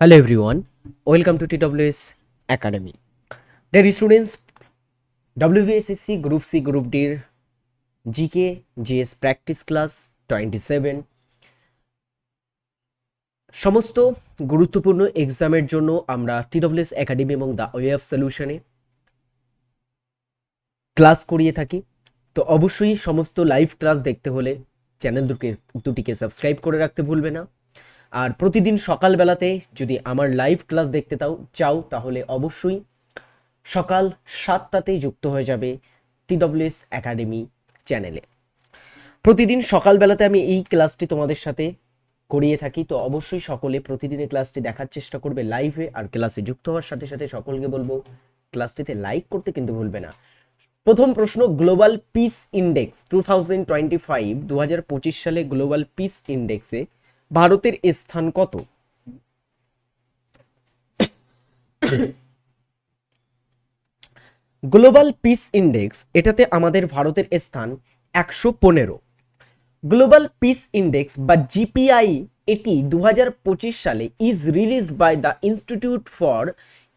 Hello everyone, welcome to TWS Academy. Dear students, WVSSC Group C Group D এর GK GS practice class twenty seven সমস্ত গুরুত্বপূর্ণ এক্সামের জন্য আমরা TWS academy এবং দ্য ওয়ে অফ সলিউশনে ক্লাস করিয়ে থাকি। তো অবশ্যই সমস্ত লাইভ ক্লাস দেখতে হলে চ্যানেল দুটিকে দুটিকে সাবস্ক্রাইব করে রাখতে ভুলবে না। আর প্রতিদিন সকালবেলাতে যদি আমার লাইভ ক্লাস দেখতে তাও, চাও, তাহলে অবশ্যই সকাল সাতটাতেই যুক্ত হয়ে যাবে টিডব্লিউএস একাডেমি চ্যানেলে প্রতিদিন সকালবেলাতে আমি এই ক্লাসটি তোমাদের সাথে করিয়ে থাকি। তো অবশ্যই সকলে প্রতিদিনের ক্লাসটি দেখার চেষ্টা করবে লাইভে আর ক্লাসে যুক্ত হওয়ার সাথে সাথে সকলকে বলব ক্লাসটিতে লাইক করতে কিন্তু ভুলবে না। প্রথম প্রশ্ন global peace index two thousand twenty five দু হাজার পঁচিশ সালে গ্লোবাল পিস ইন্ডেক্সে ভারতের স্থান কত? গ্লোবাল পিস ইন্ডেক্স, এটাতে আমাদের ভারতের স্থান একশো পনেরো। গ্লোবাল পিস ইন্ডেক্স বা জিপিআই, এটি দু হাজার পঁচিশ সালে is release by the institute for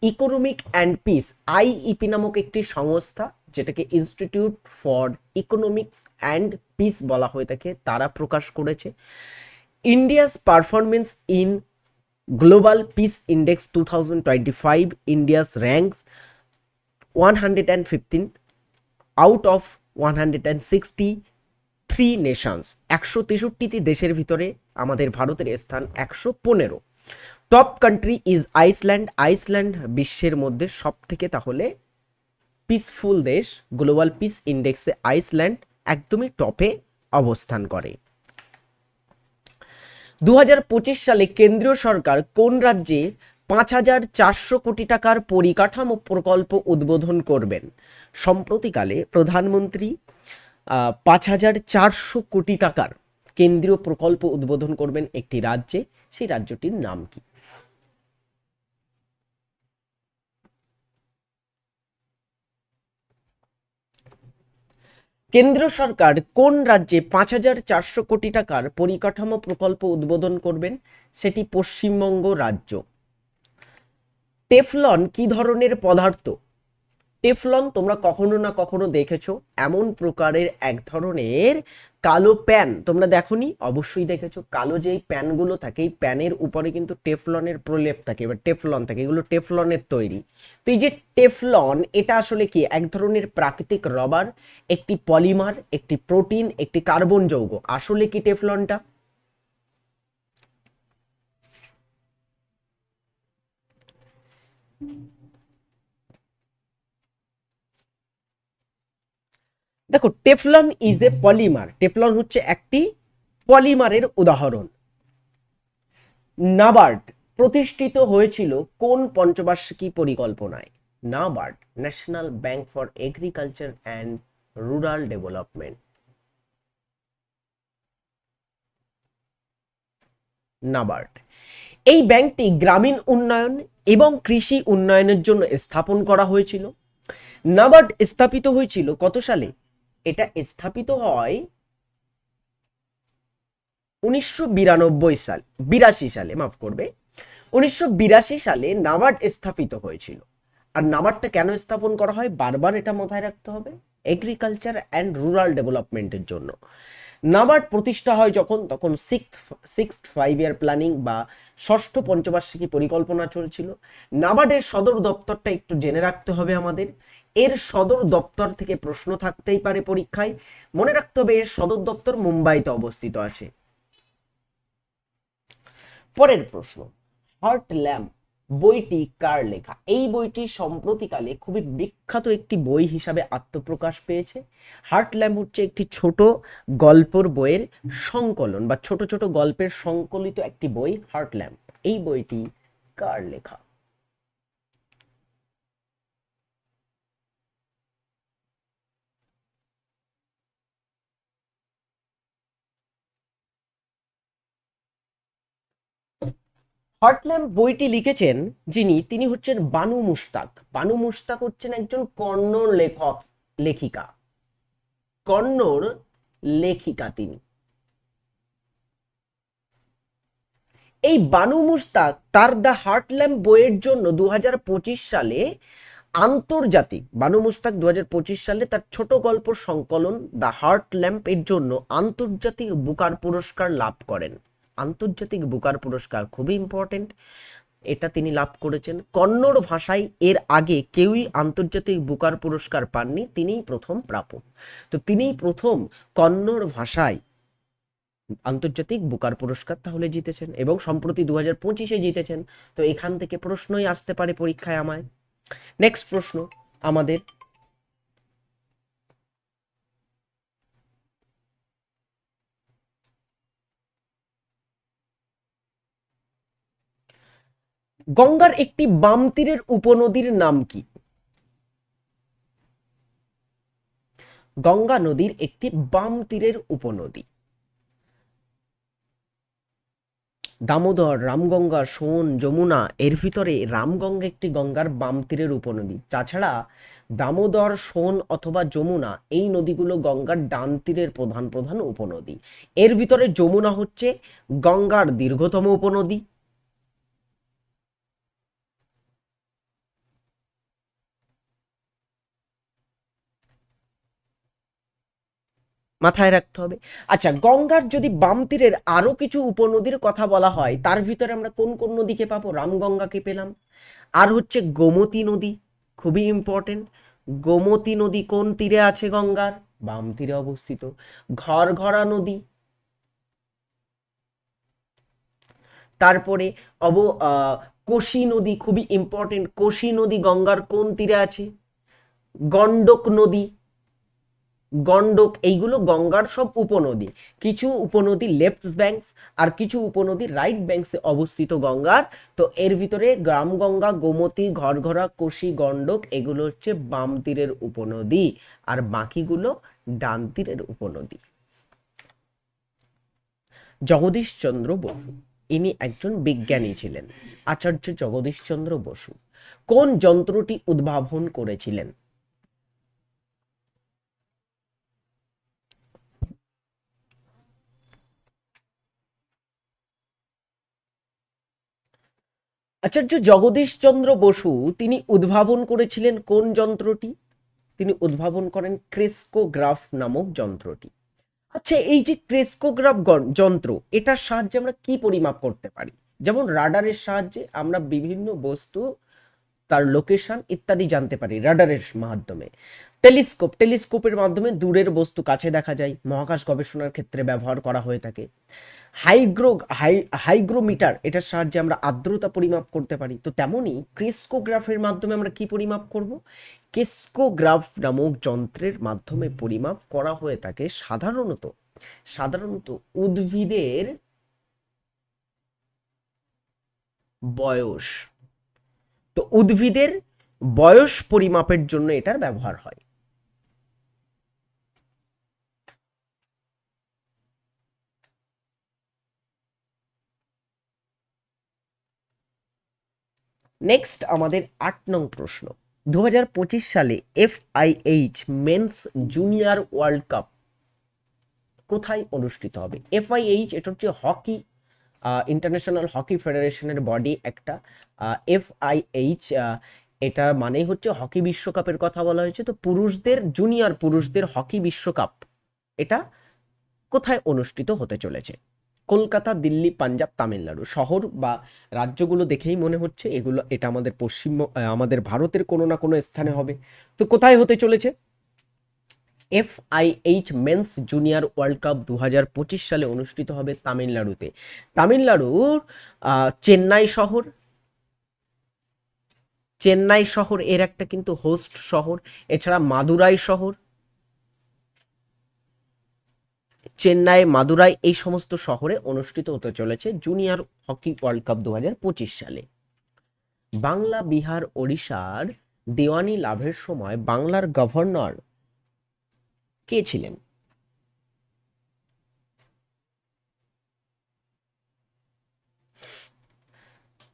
economic and peace IEP নামক একটি সংস্থা, যেটাকে institute for economics and peace বলা হয়ে থাকে, তারা প্রকাশ করেছে। India's performance in global peace index two thousand twenty five India's ranks one hundred and fifteen out of one hundred and sixty three nations একশো তেষট্টিটি দেশের ভিতরে আমাদের ভারতের স্থান একশো পনেরো। Top country is Iceland Iceland বিশ্বের মধ্যে সব থেকে তাহলে পিসফুল দেশ। গ্লোবাল পিস ইন্ডেক্সে আইসল্যান্ড একদমই টপে অবস্থান করে। দু হাজার পঁচিশ সালে কেন্দ্রীয় সরকার কোন রাজ্যে পাঁচ হাজার চারশো কোটি টাকার পরিকাঠামো প্রকল্প উদ্বোধন করবেন? সম্প্রতিকালে প্রধানমন্ত্রী পাঁচ হাজার চারশো কোটি টাকার কেন্দ্রীয় প্রকল্প উদ্বোধন করবেন একটি রাজ্যে, সেই রাজ্যটির নাম কি? কেন্দ্র সরকার কোন রাজ্যে পাঁচ হাজার চারশো কোটি টাকার পরিকাঠামো প্রকল্প উদ্বোধন করবেন? সেটি পশ্চিমবঙ্গ রাজ্য। টেফলন কি ধরনের পদার্থ? টেফলন তোমরা কখনো না কখনো দেখেছ? এমন প্রকারের এক ধরনের কালো প্যান তোমরা দেখোনি? অবশ্যই দেখেছ। কালো যেই প্যানগুলো থাকে, এই প্যানের উপরে কিন্তু টেফলনের প্রলেপ থাকে, এবার টেফলন থাকে, এগুলো টেফলনের তৈরি। তো এই যে টেফলন, এটা আসলে কি? এক ধরনের প্রাকৃতিক রবার, একটি পলিমার, একটি প্রোটিন, একটি কার্বন যৌগ। আসলে কি টেফলনটা? দেখো, Teflon is a polymer Teflon হচ্ছে একটি পলিমারের উদাহরণ। নাবার্ড প্রতিষ্ঠিত হয়েছিল কোন পঞ্চবার্ষিকী পরিকল্পনায়? NABARD national bank for agriculture and rural development NABARD, এই ব্যাংকটি গ্রামীণ উন্নয়ন এবং কৃষি উন্নয়নের জন্য স্থাপন করা হয়েছিল। নাবার্ড স্থাপিত হয়েছিল কত সালে? এটা স্থাপিত হয় উনিশশো বিরানব্বই সাল, বিরাশি সালে, মাফ করবে। উনিশশো বিরাশি সালে নাবার্ড স্থাপিত হয়েছিল। আর নাবার্ডটা কেন স্থাপন করা হয়? বারবার এটা মাথায় রাখতে হবে। এগ্রিকালচার অ্যান্ড রুরাল ডেভেলপমেন্টের জন্য। নাবার্ড প্রতিষ্ঠা হয় যখন, তখন six six five year planning বা ষষ্ঠ পঞ্চবার্ষিকী পরিকল্পনা চলছিল। নাবার্ডের সদর দপ্তরটা একটু জেনে রাখতে হবে আমাদের। এর সদর দপ্তর থেকে প্রশ্ন থাকতেই পারে পরীক্ষায়। মনে রাখতে হবে, এর সদর দপ্তর মুম্বাইতে অবস্থিত আছে। পরের প্রশ্ন হার্ট ল্যাম্প বইটি কার লেখা? এই বইটি সম্প্রতিকালে খুবই বিখ্যাত একটি বই হিসাবে আত্মপ্রকাশ পেয়েছে। হার্ট ল্যাম্প হচ্ছে একটি ছোট গল্পর বইয়ের সংকলন বা ছোট ছোট গল্পের সংকলিত একটি বই হার্ট ল্যাম্প এই বইটি কার লেখা? হটল্যাম্প বইটি লিখেছেন যিনি, তিনি হচ্ছেন বানু মুস্তাক বানু মুস্তাক হচ্ছেন একজন কন্নড় লেখক, লেখিকা। কন্নড় লেখিকা তিনি। এই বানু মুস্তাক তার দ্য হার্টল্যাম্প বইয়ের জন্য দু হাজার পঁচিশ সালে আন্তর্জাতিক, বানু মুস্তাক দু হাজার পঁচিশ সালে তার ছোট গল্প সংকলন দ্য হার্ট ল্যাম্প এর জন্য আন্তর্জাতিক বুকার পুরস্কার লাভ করেন। আন্তর্জাতিক বুকার পুরস্কার খুবই ইম্পর্টেন্ট এটা তিনি লাভ করেছেন। কন্নড় ভাষায় এর আগে কেউই আন্তর্জাতিক বুকার পুরস্কার পাননি, তিনিই প্রথম প্রাপক। তো তিনিই প্রথম কন্নড় ভাষায় আন্তর্জাতিক বুকার পুরস্কার তাহলে জিতেছেন এবং সম্প্রতি দু হাজার পঁচিশে জিতেছেন। তো এখান থেকে প্রশ্নই আসতে পারে পরীক্ষায় আমায়। নেক্সট প্রশ্ন, আমাদের গঙ্গার একটি বাম তীরের উপনদীর নাম কি? গঙ্গা নদীর একটি বাম তীরের উপনদী। দামোদর, রামগঙ্গা, সোন, যমুনা, এর ভিতরে রামগঙ্গা একটি গঙ্গার বাম তীরের উপনদী। তাছাড়া দামোদর, সোন অথবা যমুনা এই নদীগুলো গঙ্গার ডান তীরের প্রধান প্রধান উপনদী। এর ভিতরে যমুনা হচ্ছে গঙ্গার দীর্ঘতম উপনদী। মাথায় রাখতে হবে। আচ্ছা গঙ্গার যদি বাম তীরের আরও কিছু উপনদীর কথা বলা হয়, তার ভিতরে আমরা কোন কোন নদীকে পাবো? রামগঙ্গাকে পেলাম। আর হচ্ছে গোমতী নদী, খুবই ইম্পর্টেন্ট গোমতী নদী কোন তীরে আছে গঙ্গার? বাম তীরে অবস্থিত। ঘরঘরা নদী। তারপরে অব কোশি নদী খুবই ইম্পর্টেন্ট কোশি নদী গঙ্গার কোন তীরে আছে? গন্ডক নদী। গন্ডক এইগুলো গঙ্গার সব উপনদী। কিছু উপনদী লেফট ব্যাঙ্কস আর কিছু উপনদী রাইট ব্যাঙ্কসে অবস্থিত গঙ্গার। তো এর ভিতরে গ্রাম গঙ্গা, গোমতী, ঘরঘরা, কোশি গন্ডক এগুলো হচ্ছে বাম তীরের উপনদী আর বাকিগুলো ডান তীরের উপনদী। জগদীশচন্দ্র বসু, ইনি একজন বিজ্ঞানী ছিলেন। আচার্য জগদীশচন্দ্র বসু, কোন যন্ত্রটি উদ্ভাবন করেছিলেন? আচার্য জগদীশচন্দ্র বসু, তিনি উদ্ভাবন করেছিলেন কোন যন্ত্রটি? তিনি উদ্ভাবন করেন ক্রেস্কোগ্রাফ নামক যন্ত্রটি। আচ্ছা এই যে ক্রেস্কোগ্রাফ যন্ত্র, এটার সাহায্যে আমরা কি পরিমাপ করতে পারি? যেমন রাডারের সাহায্যে আমরা বিভিন্ন বস্তু, তার লোকেশন ইত্যাদি জানতে পারি রাডারের মাধ্যমে। টেলিস্কোপ, টেলিস্কোপের মাধ্যমে দূরের বস্তু কাছে দেখা যায়। মহাকাশ গবেষণার ক্ষেত্রে ব্যবহার করা হয়ে থাকে। হাইগ্রো, হাই, হাইগ্রোমিটার, এটার সাহায্যে আমরা আর্দ্রতা পরিমাপ করতে পারি। তো তেমনই ক্রিস্কোগ্রাফের মাধ্যমে আমরা কি পরিমাপ করব? কেস্কোগ্রাফ নামক যন্ত্রের মাধ্যমে পরিমাপ করা হয়ে থাকে সাধারণত সাধারণত উদ্ভিদের বয়স। তো উদ্ভিদের বয়স পরিমাপের জন্য এটার ব্যবহার হয়। নেক্সট আমাদের আট নং প্রশ্ন। দু হাজার পঁচিশ সালে FIH men's junior world cup কোথায় অনুষ্ঠিত হবে? এফআইএইচ এটা হচ্ছে হকি ইন্টারন্যাশনাল হকি ফেডারেশনের বডি একটা। এফআইএইচ এটা মানেই হচ্ছে হকি বিশ্বকাপের কথা বলা হয়েছে। তো পুরুষদের জুনিয়র পুরুষদের হকি বিশ্বকাপ, এটা কোথায় অনুষ্ঠিত হতে চলেছে? কলকাতা, দিল্লি, পাঞ্জাব, তামিলনাড়ু শহর বা রাজ্যগুলো দেখেই মনে হচ্ছে এগুলো, এটা আমাদের পশ্চিম আমাদের ভারতের কোনো না কোনো স্থানে হবে। তো কোথায় হতে চলেছে? FIH men's junior world cup দু হাজার পঁচিশ সালে অনুষ্ঠিত হবে তামিলনাড়ুতে। তামিলনাড়ুর চেন্নাই শহর চেন্নাই শহর এর একটা কিন্তু হোস্ট শহর, এছাড়া মাদুরাই শহর চেন্নাই, মাদুরাই এই সমস্ত শহরে অনুষ্ঠিত হতে চলেছে জুনিয়র হকি ওয়ার্ল্ড কাপ দু হাজার পঁচিশ সালে। বাংলা, বিহার, ওড়িশার দেওয়ানি লাভের সময় বাংলার গভর্নর কে ছিলেন?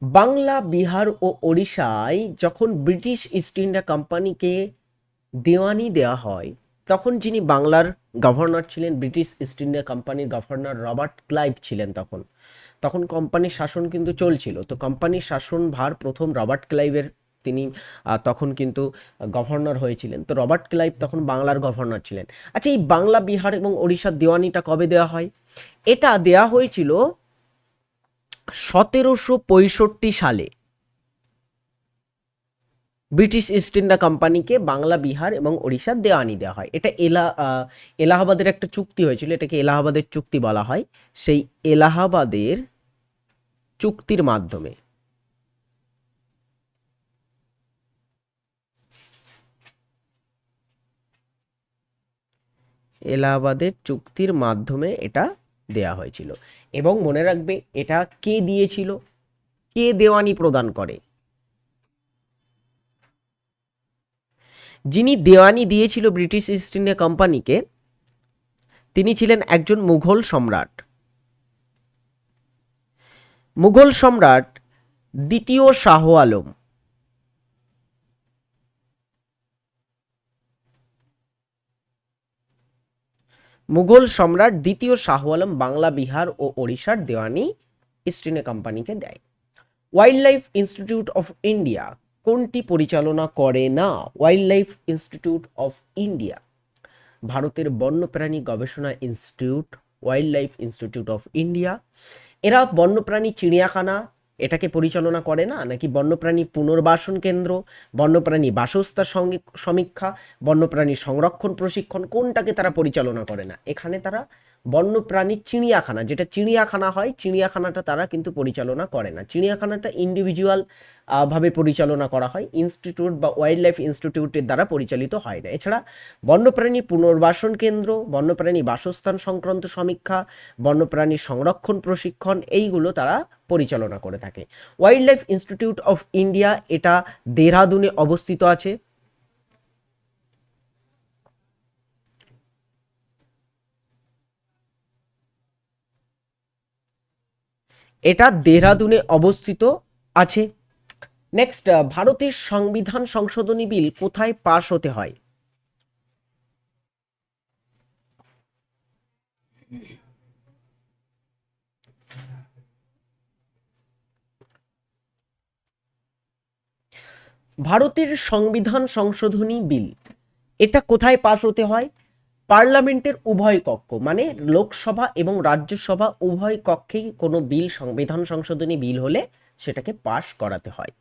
বাংলা, বিহার ও ওড়িশায় যখন ব্রিটিশ ইস্ট ইন্ডিয়া কোম্পানিকে দেওয়ানি দেওয়া হয়, তখন যিনি বাংলার গভর্নর ছিলেন ব্রিটিশ ইস্ট ইন্ডিয়া কোম্পানির গভর্নর রবার্ট ক্লাইভ ছিলেন তখন। তখন কোম্পানির শাসন কিন্তু চলছিল। তো কোম্পানির শাসন ভার প্রথম রবার্ট ক্লাইভের, তিনি তখন কিন্তু গভর্নর হয়েছিলেন। তো রবার্ট ক্লাইভ তখন বাংলার গভর্নর ছিলেন। আচ্ছা এই বাংলা, বিহার এবং ওড়িশার দেওয়ানিটা কবে দেওয়া হয়? এটা দেয়া হয়েছিল সতেরোশো পঁয়ষট্টি সালে। ব্রিটিশ ইস্ট ইন্ডিয়া কোম্পানিকে বাংলা, বিহার এবং ওড়িশার দেওয়ানি দেওয়া হয়। এটা এলা এলাহাবাদের একটা চুক্তি হয়েছিল, এটাকে এলাহাবাদের চুক্তি বলা হয়। সেই এলাহাবাদের চুক্তির মাধ্যমে এলাহাবাদের চুক্তির মাধ্যমে এটা দেয়া হয়েছিল। এবং মনে রাখবে, এটা কে দিয়েছিল? কে দেওয়ানি প্রদান করে? যিনি দেওয়ানি দিয়েছিল ব্রিটিশ ইস্ট ইন্ডিয়া কোম্পানিকে, তিনি ছিলেন একজন মুঘল সম্রাট। মুঘল সম্রাট দ্বিতীয় শাহ আলম। মুঘল সম্রাট দ্বিতীয় শাহ আলম বাংলা, বিহার ও ওড়িশার দেওয়ানি ইস্ট ইন্ডিয়া কোম্পানিকে দেয়। Wildlife institute of India কোনটি পরিচালনা করে না wildlife institute of India ভারতের বন্যপ্রাণী গবেষণা institute wildlife institute of India এরা বন্যপ্রাণী চিড়িয়াখানা, এটাকে পরিচালনা করে না? নাকি বন্যপ্রাণী পুনর্বাসন কেন্দ্র, বন্যপ্রাণী বাসস্থান সঙ্গে সমীক্ষা, বন্যপ্রাণী সংরক্ষণ প্রশিক্ষণ, কোনটাকে তারা পরিচালনা করে না? এখানে তারা বন্যপ্রাণীর চিড়িয়াখানা, যেটা চিড়িয়াখানা হয়, চিড়িয়াখানাটা তারা কিন্তু পরিচালনা করে না। চিড়িয়াখানাটা ইন্ডিভিজুয়াল ভাবে পরিচালনা করা হয় ইনস্টিটিউট বা ওয়াইল্ড লাইফ ইনস্টিটিউটের দ্বারা পরিচালিত হয় না। এছাড়া বন্যপ্রাণী পুনর্বাসন কেন্দ্র, বন্যপ্রাণী বাসস্থান সংক্রান্ত সমীক্ষা, বন্যপ্রাণী সংরক্ষণ প্রশিক্ষণ, এইগুলো তারা পরিচালনা করে থাকে। Wildlife institute of India এটা দেহরাদুনে অবস্থিত আছে। এটা দেহরাদুনে অবস্থিত আছে। নেক্সট ভারতের সংবিধান সংশোধনী বিল কোথায় পাশ হতে হয়? ভারতের সংবিধান সংশোধনী বিল, এটা কোথায় পাশ হতে হয়? পার্লামেন্টের উভয় কক্ষ মানে লোকসভা এবং রাজ্যসভা উভয় কক্ষেই কোনো বিল সংবিধান সংশোধনী বিল হলে সেটাকে পাশ করাতে হয়।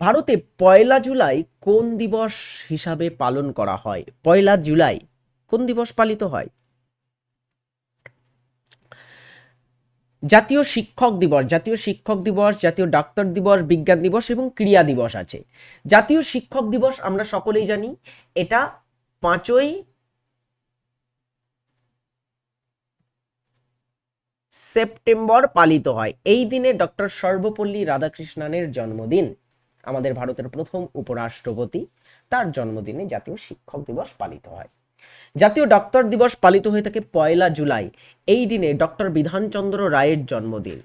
ভারতে পয়লা জুলাই কোন দিবস হিসাবে পালন করা হয়? পয়লা জুলাই কোন দিবস পালিত হয়? জাতীয় শিক্ষক দিবস, জাতীয় শিক্ষক দিবস, জাতীয় ডাক্তার দিবস, বিজ্ঞান দিবস এবং ক্রিয়া দিবস আছে। জাতীয় শিক্ষক দিবস আমরা সকলেই জানি, এটা পাঁচই সেপ্টেম্বর পালিত হয়। এই দিনে ডক্টর সর্বপল্লী রাধাকৃষ্ণনের জন্মদিন, আমাদের ভারতের প্রথম উপরাষ্ট্রপতি। তার জন্মদিনে জাতীয় শিক্ষক দিবস পালিত হয়। জাতীয় ডক্টর দিবস পালিত হয়ে থাকে পয়লা জুলাই। এই দিনে ডক্টর বিধানচন্দ্র রায়ের জন্মদিন।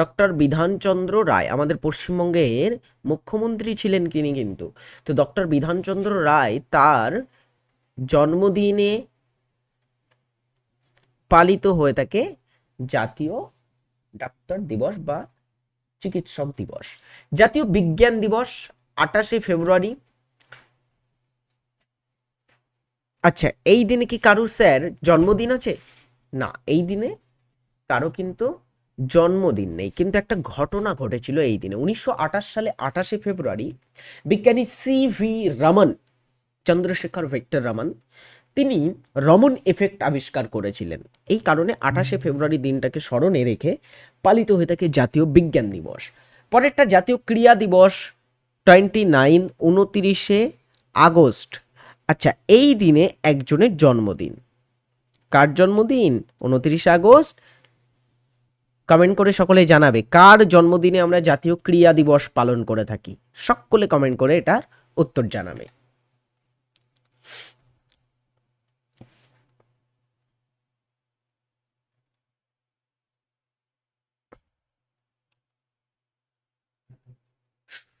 ডক্টর বিধানচন্দ্র রায় আমাদের পশ্চিমবঙ্গের মুখ্যমন্ত্রী ছিলেন তিনি কিন্তু। তো ডক্টর বিধানচন্দ্র রায় তার জন্মদিনে পালিত হয়ে থাকে জাতীয় ডাক্তার দিবস বা চিকিৎসক দিবস। জাতীয় বিজ্ঞান দিবস আঠাশে ফেব্রুয়ারি। আচ্ছা এই দিনে কি কারুর স্যার জন্মদিন আছে? না, এই দিনে কারও কিন্তু জন্মদিন নেই, কিন্তু একটা ঘটনা ঘটেছিল এই দিনে। উনিশশো আঠাশ সালে আঠাশে ফেব্রুয়ারি বিজ্ঞানী সি ভি রমন, চন্দ্রশেখর ভেক্টর রমন, তিনি রমন এফেক্ট আবিষ্কার করেছিলেন। এই কারণে আঠাশে ফেব্রুয়ারি দিনটাকে স্মরণে রেখে পালিত হয়ে থাকে জাতীয় বিজ্ঞান দিবস। পরেরটা জাতীয় ক্রিয়া দিবস, টোয়েন্টি নাইন, উনতিরিশে আগস্ট। আচ্ছা এই দিনে একজনের জন্মদিন। কার জন্মদিন? উনতিরিশে আগস্ট কমেন্ট করে সকলে জানাবে, কার জন্মদিনে আমরা জাতীয় ক্রিয়া দিবস পালন করে থাকি? সকলে কমেন্ট করে এটার উত্তর জানাবে।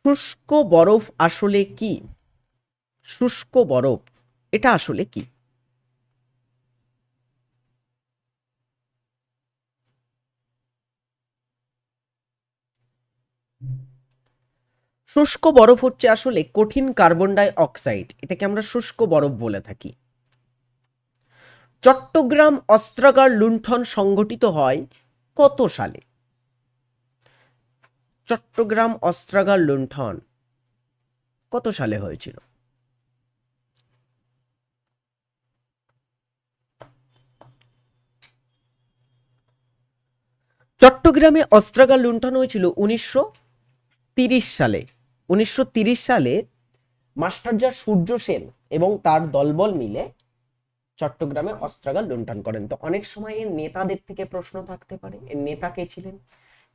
শুষ্ক বরফ আসলে কি? শুষ্ক বরফ, এটা আসলে কি? শুষ্ক বরফ হচ্ছে আসলে কঠিন কার্বন ডাই অক্সাইড এটাকে আমরা শুষ্ক বরফ বলে থাকি। চট্টগ্রাম অস্ত্রাগার লুণ্ঠন সংগঠিত হয় কত সালে? চট্টগ্রাম অস্ত্রাগার লুণ্ঠন কত সালে হয়েছিল? চট্টগ্রামে অস্ত্রাগার লুণ্ঠন হয়েছিল উনিশশো সালে। উনিশশো সালে মাস্টারজা সূর্য সেন এবং তার দলবল মিলে চট্টগ্রামে অস্ত্রাগার লুণ্ঠন করেন। তো অনেক সময় এর নেতাদের থেকে প্রশ্ন থাকতে পারে, এর নেতা কে ছিলেন?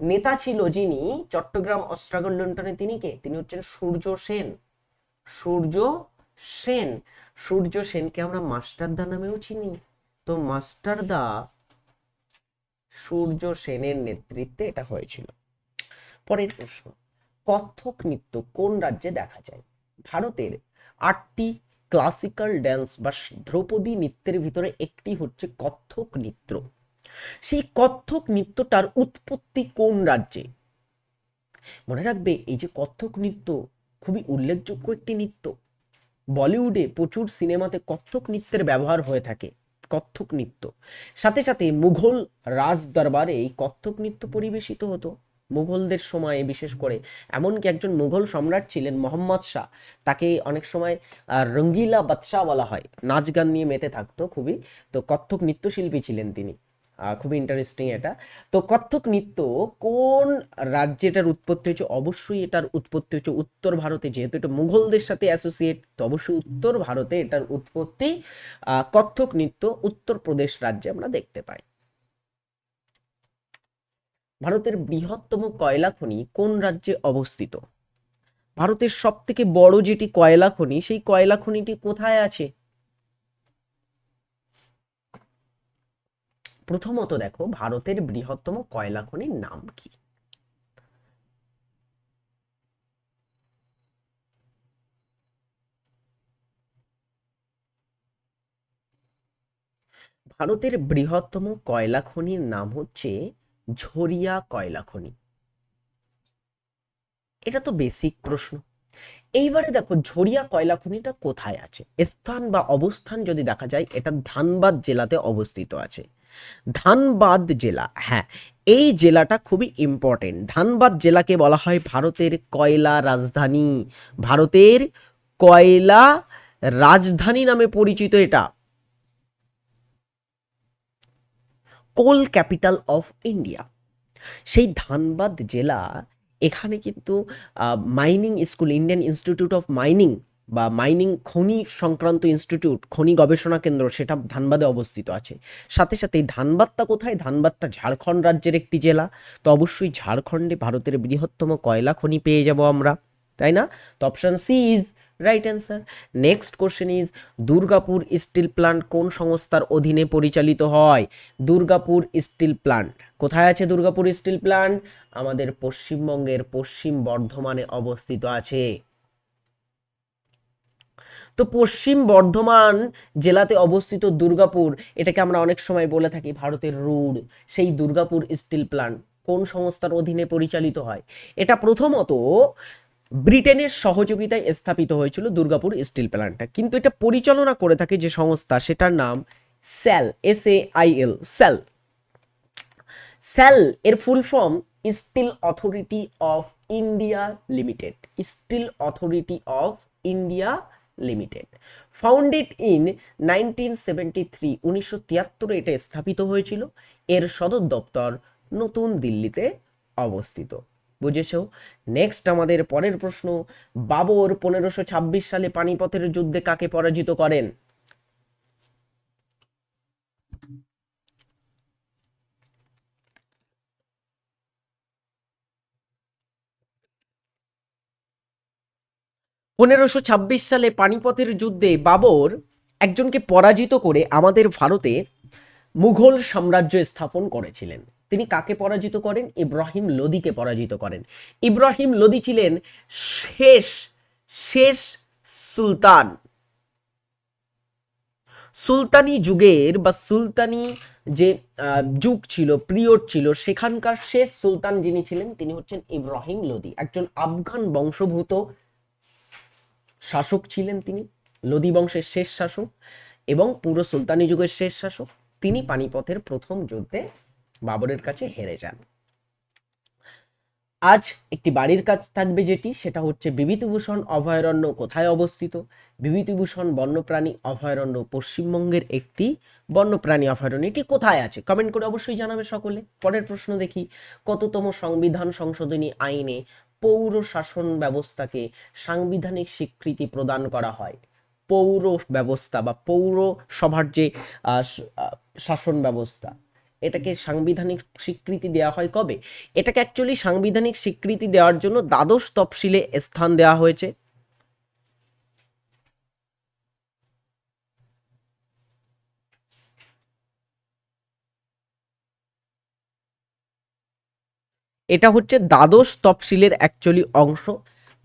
নেতা ছিল যিনি চট্টগ্রাম অস্ত্রাগার লুণ্ঠনে, তিনি কে? তিনি হচ্ছেন সূর্য সেন। সূর্য সেন। সূর্য সেনকে আমরা মাস্টারদা নামেও চিনি। তো মাস্টারদা সূর্য সেনের নেতৃত্বে এটা হয়েছিল। পরের প্রশ্ন। কত্থক নৃত্য কোন রাজ্যে দেখা যায়? ভারতের আটটি ক্লাসিক্যাল ড্যান্স বা ধ্রৌপদী নৃত্যের ভিতরে একটি হচ্ছে কত্থক নৃত্য। সেই কত্থক নৃত্যটার উৎপত্তি কোন রাজ্যে? মনে রাখবে, এই যে কত্থক নৃত্য খুবই উল্লেখযোগ্য একটি নৃত্য। বলিউডে প্রচুর সিনেমাতে কত্থক নৃত্যের ব্যবহার হয়ে থাকে কত্থক নৃত্য। সাথে সাথে মুঘল রাজ দরবারে এই কত্থক নৃত্য পরিবেশিত হতো। মুঘলদের সময়ে, বিশেষ করে। এমনকি একজন মুঘল সম্রাট ছিলেন মোহাম্মদ শাহ। তাকে অনেক সময় রঙ্গিলা বাদশাহ বলা হয়। নাচ গান নিয়ে মেতে থাকতো খুবই। তো কত্থক নৃত্যশিল্পী ছিলেন তিনি। খুবই ইন্টারেস্টিং এটা। তো কত্থক নৃত্য কোন রাজ্যে এটার উৎপত্তি হয়েছে? অবশ্যই এটার উৎপত্তি হচ্ছে উত্তর ভারতে। যেহেতু এটা মুঘলদের সাথে অ্যাসোসিয়েট তো অবশ্যই উত্তর ভারতে এটার উৎপত্তি কত্থক নৃত্য উত্তরপ্রদেশ রাজ্যে আমরা দেখতে পাই। ভারতের বৃহত্তম কয়লা খনি কোন রাজ্যে অবস্থিত? ভারতের সব থেকে বড় যেটি কয়লা খনি, সেই কয়লা খনিটি কোথায় আছে? প্রথমত দেখো, ভারতের বৃহত্তম কয়লা খনির নাম কি? ভারতের বৃহত্তম কয়লা খনির নাম হচ্ছে ঝরিয়া কয়লা খনি? এটা তো বেসিক প্রশ্ন। এইবারে দেখো, ঝরিয়া কয়লা খনিটা কোথায় আছে? স্থান বা অবস্থান যদি দেখা যায়, এটা ধানবাদ জেলাতে অবস্থিত আছে। ধানবাদ জেলা হ্যাঁ এই জেলাটা খুবই ইম্পর্টেন্ট ধানবাদ জেলাকে বলা হয় ভারতের কয়লা রাজধানী। ভারতের কয়লা রাজধানী নামে পরিচিত এটা। Coal capital of India. সেই ধানবাদ জেলা এখানে কিন্তু mining school, Indian institute of mining বা মাইনিং খনি সংক্রান্ত ইনস্টিটিউট, খনি গবেষণা কেন্দ্র সেটা ধানবাদে অবস্থিত আছে। সাথে সাথে এই ধানবাদটা কোথায়? ধানবাদটা ঝাড়খণ্ড রাজ্যের একটি জেলা। তো অবশ্যই ঝাড়খণ্ডে ভারতের বৃহত্তম কয়লা খনি পেয়ে যাব আমরা, তাই না? তো option C is right answer next question is Durgapur steel plant কোন সংস্থার অধীনে পরিচালিত হয়? দুর্গাপুর স্টিল প্লান্ট কোথায় আছে দুর্গাপুর স্টিল প্লান্ট আমাদের পশ্চিমবঙ্গের পশ্চিম বর্ধমানে অবস্থিত আছে। তো পশ্চিম বর্ধমান জেলাতে অবস্থিত দুর্গাপুর এটাকে আমরা অনেক সময় বলে থাকি ভারতের রুড, সেই দুর্গাপুর স্টিল প্লান্ট কোন সংস্থার অধীনে পরিচালিত হয়? এটা প্রথমত ব্রিটেনের সহযোগিতায় স্থাপিত হয়েছিল দুর্গাপুর স্টিল প্ল্যান্টটা কিন্তু এটা পরিচালনা করে থাকে যে সংস্থা, সেটার নাম SAIL S A I L SAIL. SAIL এর full form steel authority of India limited. Steel authority of India limited. Founded in nineteen seventy three, উনিশশো তিয়াত্তরে এটা স্থাপিত হয়েছিল। এর সদর দপ্তর নতুন দিল্লিতে অবস্থিত। বুঝেছ? নেক্সট আমাদের পরের প্রশ্ন, বাবর পনেরোশো ছাব্বিশ সালে পানিপথের যুদ্ধে কাকে পরাজিত করেন? পনেরোশো ছাব্বিশ সালে পানিপথের যুদ্ধে বাবর একজনকে পরাজিত করে আমাদের ভারতে মুঘল সাম্রাজ্য স্থাপন করেছিলেন। তিনি কাকে পরাজিত করেন? ইব্রাহিম লোদিকে পরাজিত করেন। ইব্রাহিম লোদি ছিলেন শেষ শেষ সুলতান। সুলতানি যুগের বা সুলতানি যে যুগ ছিল, পিরিয়ড ছিল, সেখানকার শেষ সুলতান যিনি ছিলেন, তিনি হচ্ছেন ইব্রাহিম লোদি। একজন আফগান বংশভূত শাসক ছিলেন তিনি, লোদি বংশের শেষ শাসক এবং পুরো সুলতানি যুগের শেষ শাসক। তিনি পানিপথের প্রথম যুদ্ধে বাবরের কাছে হেরে যান। আজ একটি বাড়ির কাজ থাকবে যেটি, সেটা হচ্ছে বিভূতিভূষণ অভয়ারণ্য কোথায় অবস্থিত? বিভূতিভূষণ বন্যপ্রাণী অভয়ারণ্য পশ্চিমবঙ্গের একটি বন্যপ্রাণী অভয়ারণ্য। এটি কোথায় আছে? কমেন্ট করে অবশ্যই জানাবে সকলে। পরের প্রশ্ন দেখি, কততম সংবিধান সংশোধনী আইনে পৌর শাসন ব্যবস্থাকে সাংবিধানিক স্বীকৃতি প্রদান করা হয়? পৌর ব্যবস্থা বা পৌরসভার যে শাসন ব্যবস্থা এটাকে সাংবিধানিক স্বীকৃতি দেওয়া হয় কবে? এটাকে অ্যাকচুয়ালি সাংবিধানিক স্বীকৃতি দেওয়ার জন্য দ্বাদশ তফসিলে স্থান দেওয়া হয়েছে। এটা হচ্ছে দ্বাদশ তফসিলের অ্যাকচুয়ালি অংশ।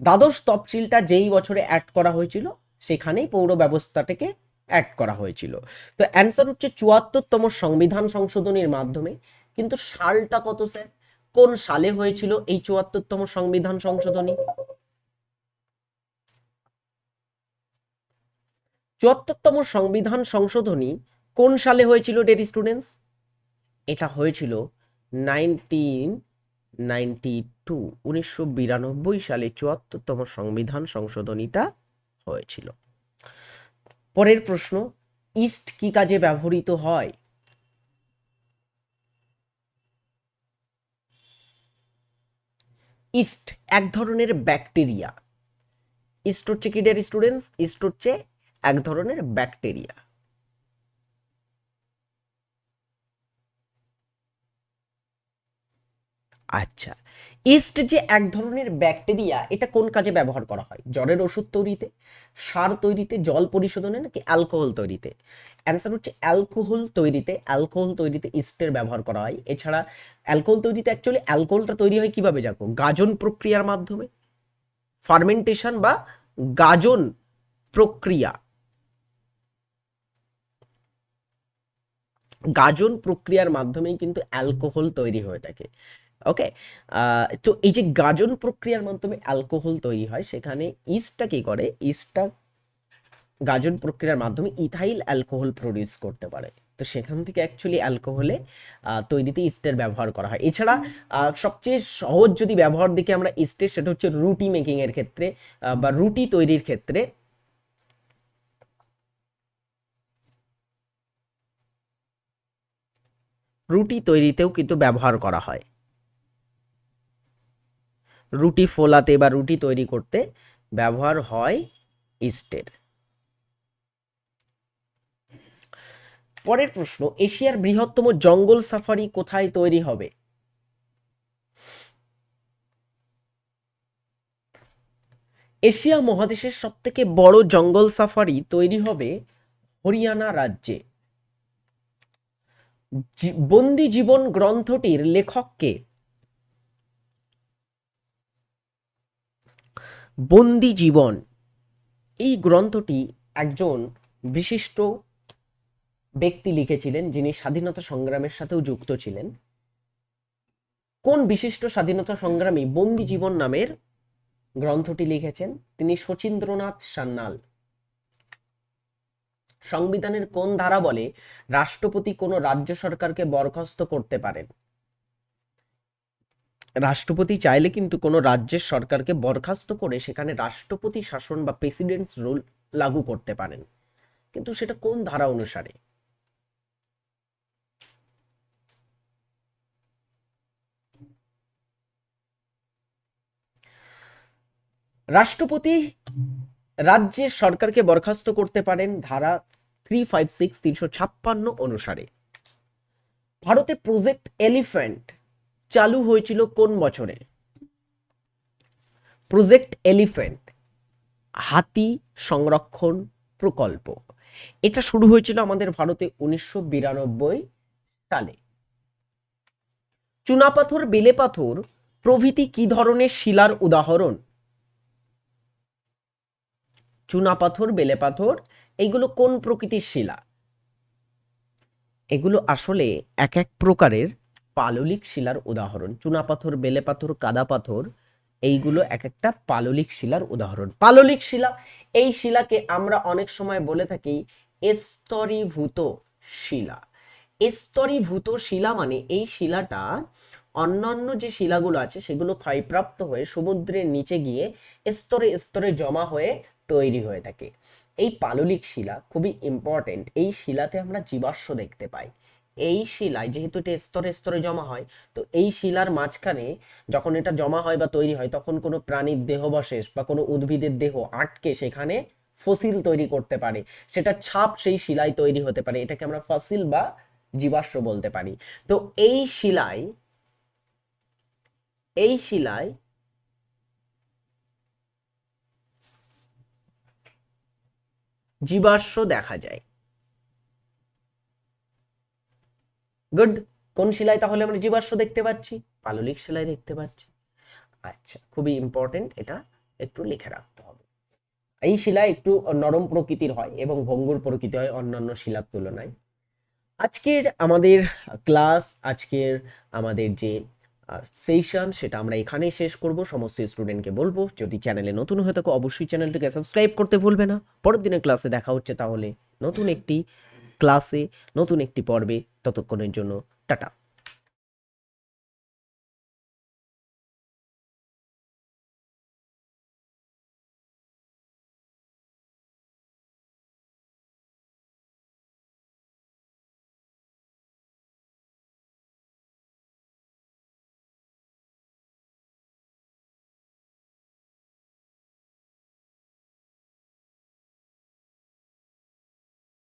দ্বাদশ তফসিলটা যেই বছরে অ্যাড করা হয়েছিল, সেখানেই পৌর ব্যবস্থাটাকে অ্যাড করা হয়েছিল। তো অ্যান্সার হচ্ছে চুয়াত্তরতম সংবিধান সংশোধনীর মাধ্যমে। কিন্তু সালটা কত স্যার কোন সালে হয়েছিল এই চুয়াত্তরতম সংবিধান সংশোধনী? চুয়াত্তরতম সংবিধান সংশোধনী কোন সালে হয়েছিল ডেড স্টুডেন্টস এটা হয়েছিল নাইনটিন নাইনটি টু উনিশশো বিরানব্বই সালে চুয়াত্তরতম সংবিধান সংশোধনীটা হয়েছিল। পরের প্রশ্ন, ইস্ট কি কাজে ব্যবহৃত হয়? ইস্ট এক ধরনের ব্যাকটেরিয়া। ইস্ট হচ্ছে কি ডিয়ার স্টুডেন্টস, ইস্ট হচ্ছে এক ধরনের ব্যাকটেরিয়া। আচ্ছা ইস্ট যে এক ধরনের ব্যাকটেরিয়া এটা কোন কাজে ব্যবহার করা হয়? জ্বরের ওষুধ তৈরিতে, সার তৈরিতে, জল পরিশোধনে, নাকি অ্যালকোহল তৈরিতে? অ্যান্সার হচ্ছে অ্যালকোহল তৈরিতে অ্যালকোহল তৈরিতে ইস্টের ব্যবহার করা হয়। এছাড়া অ্যালকোহল তৈরিতে অ্যাকচুয়ালি অ্যালকোহলটা তৈরি হয় কীভাবে জানো? গাজন প্রক্রিয়ার মাধ্যমে ফার্মেন্টেশন বা গাজন প্রক্রিয়া। গাজন প্রক্রিয়ার মাধ্যমেই কিন্তু অ্যালকোহল তৈরি হয়ে থাকে। ওকে তো এই যে গাজন প্রক্রিয়ার মাধ্যমে অ্যালকোহল তৈরি হয়, সেখানে ইস্টটা কি করে? ইস্টটা গাজন প্রক্রিয়ার মাধ্যমে ইথাইল অ্যালকোহল প্রডিউস করতে পারে। তো সেখান থেকে অ্যাকচুয়ালি অ্যালকোহলে তৈরিতে ইস্টের ব্যবহার করা হয়। এছাড়া সবচেয়ে সহজ যদি ব্যবহার দিকে আমরা ইস্টের সেটা হচ্ছে রুটি মেকিং এর ক্ষেত্রে বা রুটি তৈরির ক্ষেত্রে, রুটি তৈরিতেও কিন্তু ব্যবহার করা হয়। রুটি ফোলাতে বা রুটি তৈরি করতে ব্যবহার হয় ইস্টের। পরের প্রশ্ন, এশিয়ার বৃহত্তম জঙ্গল সাফারি কোথায় তৈরি হবে? এশিয়া মহাদেশের সবথেকে বড় জঙ্গল সাফারি তৈরি হবে হরিয়ানা রাজ্যে। বন্দি জীবন গ্রন্থটির লেখককে বন্দি জীবন। এই গ্রন্থটি একজন বিশিষ্ট ব্যক্তি লিখেছিলেন, যিনি স্বাধীনতা সংগ্রামের সাথেও যুক্ত ছিলেন। কোন বিশিষ্ট স্বাধীনতা সংগ্রামী বন্দি জীবন নামের গ্রন্থটি লিখেছেন? তিনি শচীন্দ্রনাথ সান্যাল। সংবিধানের কোন ধারা বলে রাষ্ট্রপতি কোনো রাজ্য সরকারকে বরখাস্ত করতে পারেন? রাষ্ট্রপতি চাইলে কিন্তু কোনো রাজ্যের সরকারকে বরখাস্ত করে সেখানে রাষ্ট্রপতি শাসন বা প্রেসিডেন্টস রুল লাগু করতে পারেন। কিন্তু সেটা কোন ধারা অনুসারে? রাষ্ট্রপতি রাজ্যের সরকারকে বরখাস্ত করতে পারেন ধারা থ্রি ফাইভ সিক্স তিনশো ছাপ্পান্ন অনুসারে। ভারতে প্রজেক্ট এলিফ্যান্ট চালু হয়েছিল কোন বছরে? প্রজেক্ট এলিফ্যান্ট হাতি সংরক্ষণ প্রকল্প। এটা শুরু হয়েছিল আমাদের ভারতে উনিশশো বিরানব্বই সালে। চুনাপাথর বেলে পাথর প্রভৃতি কি ধরনের শিলার উদাহরণ? চুনাপাথর বেলে পাথর এইগুলো কোন প্রকৃতির শিলা? এগুলো আসলে এক এক প্রকারের পাললিক শিলার উদাহরণ চুনাপাথর বেলে পাথর, কাদা পাথর, এইগুলো এক একটা পাললিক শিলার উদাহরণ। পাললিক শিলা, এই শিলাকে আমরা অনেক সময় বলে থাকি স্তরীভূত শিলা। স্তরীভূত শিলা মানে এই শিলাটা অন্যান্য যে শিলাগুলো আছে, সেগুলো ক্ষয়প্রাপ্ত হয়ে সমুদ্রের নিচে গিয়ে স্তরে স্তরে জমা হয়ে তৈরি হয়ে থাকে। এই পাললিক শিলা খুবই ইম্পর্টেন্ট এই শিলাতে আমরা জীবাশ্ম দেখতে পাই। এই শিলায়, যেহেতু এটা স্তরে স্তরে জমা হয়, তো এই শিলার মাঝখানে যখন এটা জমা হয় বা তৈরি হয়, তখন কোনো প্রাণীর দেহবশেষ বা কোনো উদ্ভিদের দেহ আটকে সেখানে ফসিল তৈরি করতে পারে। সেটা ছাপ সেই শিলায় তৈরি হতে পারে। এটাকে আমরা ফসিল বা জীবাশ্ম বলতে পারি। তো এই শিলায় এই শিলায় জীবাশ্ম দেখা যায়। গুড কোন শিলায় তাহলে আমরা জীবাশ্ম দেখতে পাচ্ছি? পাললিক শিলায় দেখতে পাচ্ছি। আচ্ছা খুবই ইম্পর্টেন্ট এটা একটু লিখে রাখতে হবে। এই শিলা একটু নরম প্রকৃতির হয় এবং ভঙ্গুর প্রকৃতি হয় অন্যান্য শিলার তুলনায়। আজকের আমাদের ক্লাস আজকের আমাদের যে সেশন সেটা আমরা এখানেই শেষ করব। সমস্ত স্টুডেন্টকে বলব, যদি চ্যানেলে নতুন হয়ে থাকো, অবশ্যই চ্যানেলটিকে সাবস্ক্রাইব করতে ভুলবে না। পরের দিনের ক্লাসে দেখা হচ্ছে তাহলে নতুন একটি ক্লাসে নতুন একটি পর্বে ততক্ষণের জন্য টাটা।